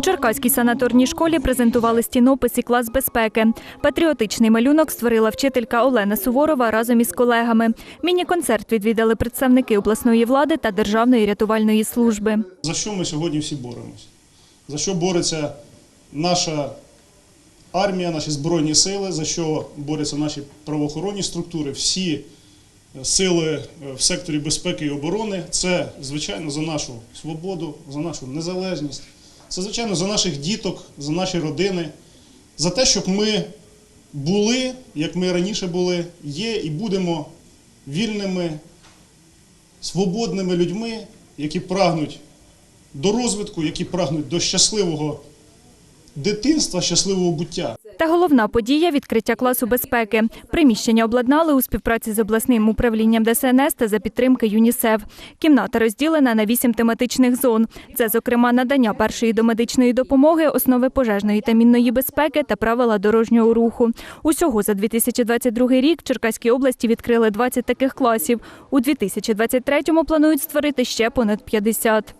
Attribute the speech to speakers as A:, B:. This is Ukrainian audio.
A: Черкаській санаторній школі презентували стінопис і клас безпеки. Патріотичний малюнок створила вчителька Олена Суворова разом із колегами. Міні-концерт відвідали представники обласної влади та Державної рятувальної служби.
B: За що ми сьогодні всі боремось? За що бореться наша армія, наші збройні сили, за що борються наші правоохоронні структури, всі сили е, в секторі безпеки і оборони. Це, звичайно, за нашу свободу, за нашу незалежність. Це, звичайно, за наших діток, за наші родини, за те, щоб ми були, як ми раніше були, є і будемо вільними, свободними людьми, які прагнуть до розвитку, які прагнуть до щасливого дитинства, щасливого буття.
A: Та головна подія відкриття класу безпеки. Приміщення обладнали у співпраці з обласним управлінням ДСНС та за підтримки ЮНІСЕФ. Кімната розділена на вісім тематичних зон. Це, зокрема, надання першої домедичної допомоги, основи пожежної та мінної безпеки та правила дорожнього руху. Усього за 2022 рік в Черкаській області відкрили 20 таких класів. У 2023-му планують створити ще понад 50.